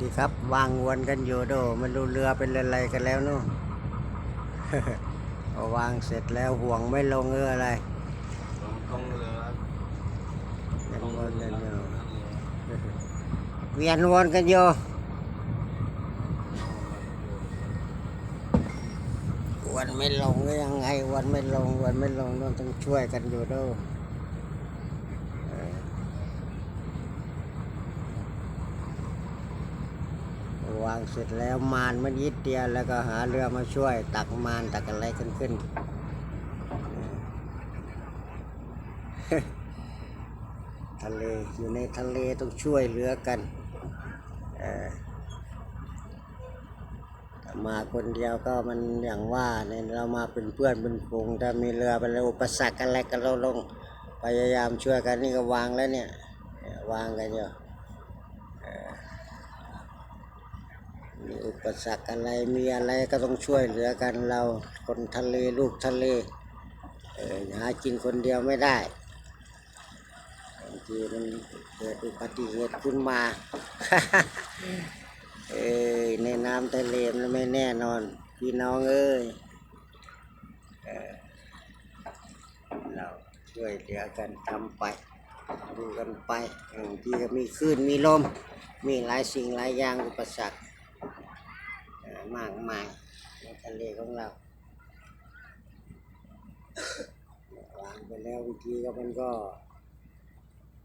ดีครับวางวนกันอยู่โดไมันรู้เรือเป็นอะไรกันแล้วนู่นพอวางเสร็จแล้วห่วงไม่ลงเอออะไรตรงตรงเรือเวียนตรงวนเรืกันออยู่เวียนวนกันอยู่วันไม่ลงก็ยังไงวันไม่ลงวันไม่ลงต้องต้องช่วยกันอยู่โดเออวางเสร็จแล้วมานมันยิดเดียวแล้วก็หาเรือมาช่วย ตักมานตักอะไรกันขึ้นทะเลอยู่ในทะเลต้องช่วยเหลือกันมาคนเดียวก็มันอย่างว่าเนี่ยเรามาเป็นเพื่อนเป็นฝูงถ้ามีเรือเป็นอุปสรรคอะไรก็เราลงพยายามช่วยกันนี่ก็วางแล้วเนี่ย วางกันอยู่เออมี อุปสรรคอะไรมีอะไรก็ต้องช่วยเหลือกันเราคนทะเลลูกทะเลเออหากินคนเดียวไม่ได้บางทีมันเกิดอุบัติเหตุขึ้นมา เอ้ยในน้ำทะเลมันไม่แน่นอน พี่น้องเอ้ยเราช่วยเหลือกันทำไปดูกันไปบางทีก็มีคลื่นมีลม มีหลายสิ่งหลายอย่างอุปสรรค มากมายในทะเลของเราวางไปแล้วบางทีก็มันก็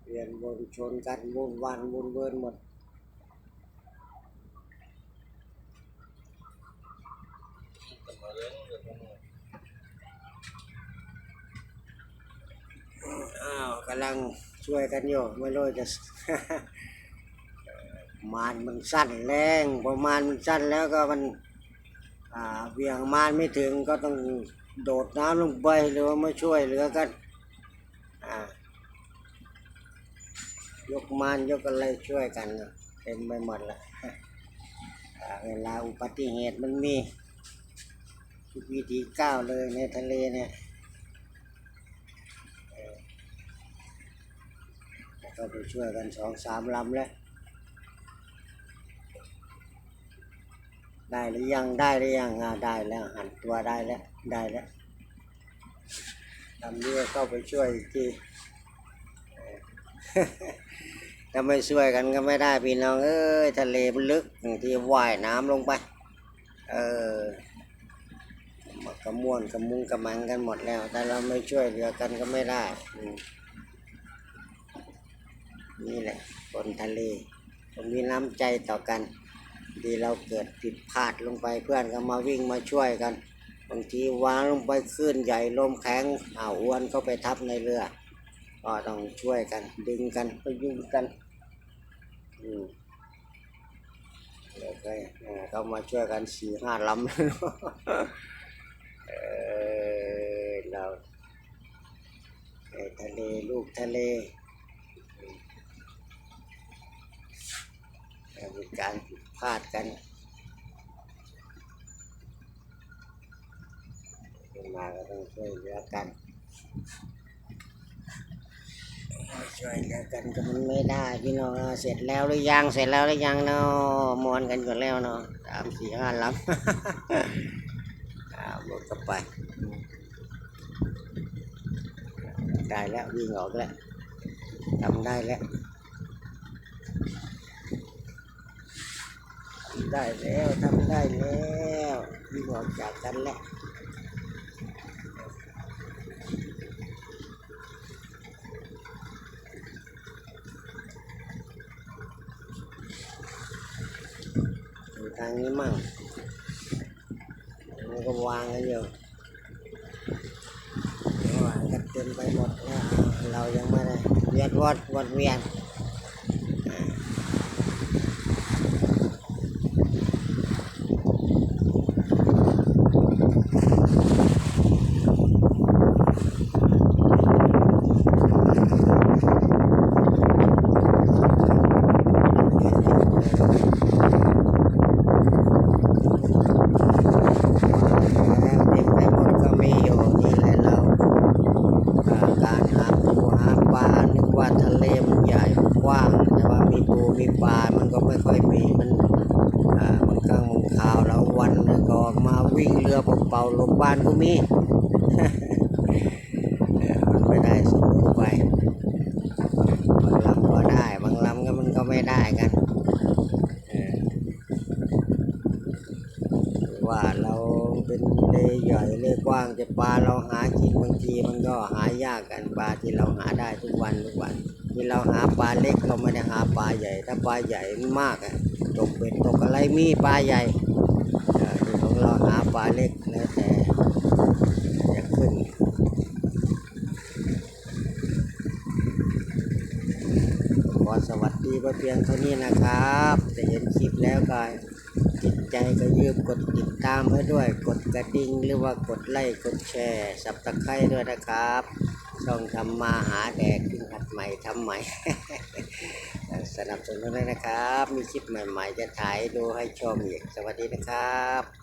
เวียนวนชนกันวนวันวนเวินหมดอ้าวกำลังช่วยกันอยู่ไม่รู้จะ มานมันสั้นแรงพอมานมันสั้นแล้วก็มันอ่าเบี่ยงมานไม่ถึงก็ต้องโดดน้ำลงไปหรือว่ามาช่วยเหลือกันยกมานยกอะไรช่วยกันเต็มไปหมดละเวลาอุบัติเหตุมันมีทุกวิธีก้าวเลยในทะเลเนี่ยก็ไปช่วยกันสองสามลำแล้ว ได้หรือยังได้หรือยังอ่าได้แล้วหันตัวได้แล้วได้แล้วลำนี้ก็เข้าไปช่วยอีกทีถ้าไม่ช่วยกันก็ไม่ได้พี่น้องเอ้ยทะเลมันลึกบางทีว่ายน้ำลงไป เออมันกระม่วนกระมุงกระมังกันหมดแล้ว แต่เราไม่ช่วยเหลือกันก็ไม่ได้นี่แหละคนทะเลผมมีน้ำใจต่อกัน ดีเราเกิดผิดพลาดลงไปเพื่อนก็มาวิ่งมาช่วยกันบางทีวางลงไปคลื่นใหญ่ลมแข็งอ้าวอ้วนก็ไปทับในเรือ ก็ต้องช่วยกัน ดึงกันพยุงกันอืมเดี๋ยวไปเออเขามาช่วยกันสี่ห้าลำเออเราทะเลลูกทะเลมีการาดกันมาก็ต้องช่วยเหลือกัน ช่วยเหลือกันก็มันไม่ได้พี่น้องเอาเสร็จแล้วหรือยังเสร็จแล้วหรือยังเนาะมวนกันก่อนแล้วเนาะสามสี่ห้าลำอาหมดก็ไปได้แล้ววิ่งออกแล้วทำได้แล้ว ทำ ได้แล้วทำได้แล้ววิ่งอกจากกันแล้วทางนี้มั่งมันก็วางกันอยู่วางกันเต็มไปหมดแล้วเรายังไม่ได้เวียนวอดวนเวียน ว่าทะเลมันใหญ่กว้าง แต่ว่ามีปูมีปลา มันก็ไม่ค่อยมี มันมันกลางมันขาวแล้ววันก็มาวิ่งเรือเป่าๆลงบ้านก็มี เป็นเลใหญ่เลกว้างแต่ปลาเราหากินบางทีมันก็หายากกันปลาที่เราหาได้ทุกวันทุกวันที่เราหาปลาเล็กเราไม่ได้หาปลาใหญ่ ถ้าปลาใหญ่มันมากอะตกเบ็ดตกอะไรมีปลาใหญ่เออที่ของเราหาปลาเล็กแล้วแต่จะขึ้นขอสวัสดีไว้เพียงเท่านี้นะครับจะเห็นคลิปแล้วก็จิ ใจก็ยืมกดติดตามให้ด้วย กดกระดิ่งหรือว่ากดไลค์กดแชร์สับตะไคร้ด้วยนะครับช่องทำมาหาแดกขึ้นผัดใหม่ทำใหม่ สนับสนุนด้วยนะครับ มีคลิปใหม่ ๆ จะถ่ายดูให้ชมอีกสวัสดีนะครับ